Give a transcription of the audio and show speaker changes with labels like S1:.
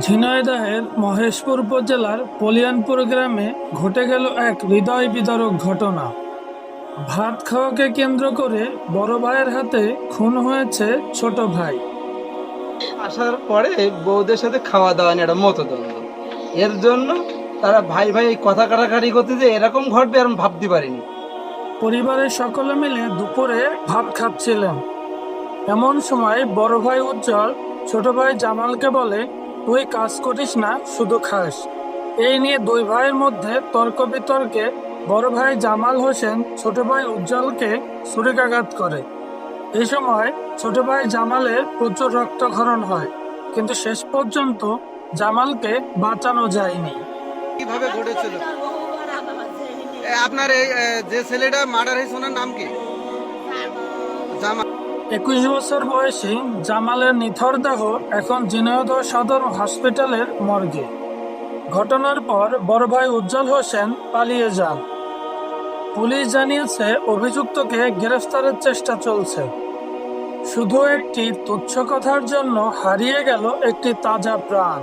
S1: ঝিনাইদহের মহেশপুর উপজেলার পলিয়ানপুর গ্রামে ঘটে গেল এক হৃদয় বিদারক ঘটনা। ভাত খাওয়াকে কেন্দ্র করে বড় ভাইয়ের হাতে খুন হয়েছে ছোট ভাই।
S2: আসার পরে বউদের সাথে খাওয়া দাওয়া নিয়ে একটা মতদ্বন্দ্ব। এর জন্য তারা ভাই ভাই কথা কাটাকাটি করতে যে এরকম ঘটবে আর ভাবতে পারিনি।
S1: পরিবারের সকলে মিলে দুপুরে ভাত খাচ্ছিলেন। এমন সময় বড় ভাই উজ্জ্বল ছোট ভাই জামালকে বলে তুই কাজ করিস না শুধু খাস। এই নিয়ে দুই ভাইয়ের মধ্যে তর্ক বিতর্কে বড় ভাই জামাল হোসেন ছোট ভাই উজ্জ্বলকে ছুরিকাঘাত করে। এই সময় ছোট ভাই জামালের প্রচুর রক্তক্ষরণ হয় কিন্তু শেষ পর্যন্ত জামালকে বাঁচানো যায়নি।
S2: কীভাবে ঘটেছিল? আপনার এই যে ছেলেটা মার্ডার হয়েছে ওনার নাম কি? জামা
S1: একুশ বছর বয়সী জামালের নিথর দেহ এখন ঝিনাইদহ সদর হসপিটালের মর্গে। ঘটনার পর বড় ভাই উজ্জ্বল হোসেন পালিয়ে যান। পুলিশ জানিয়েছে, অভিযুক্তকে গ্রেফতারের চেষ্টা চলছে। শুধু একটি তুচ্ছ কথার জন্য হারিয়ে গেল একটি তাজা প্রাণ।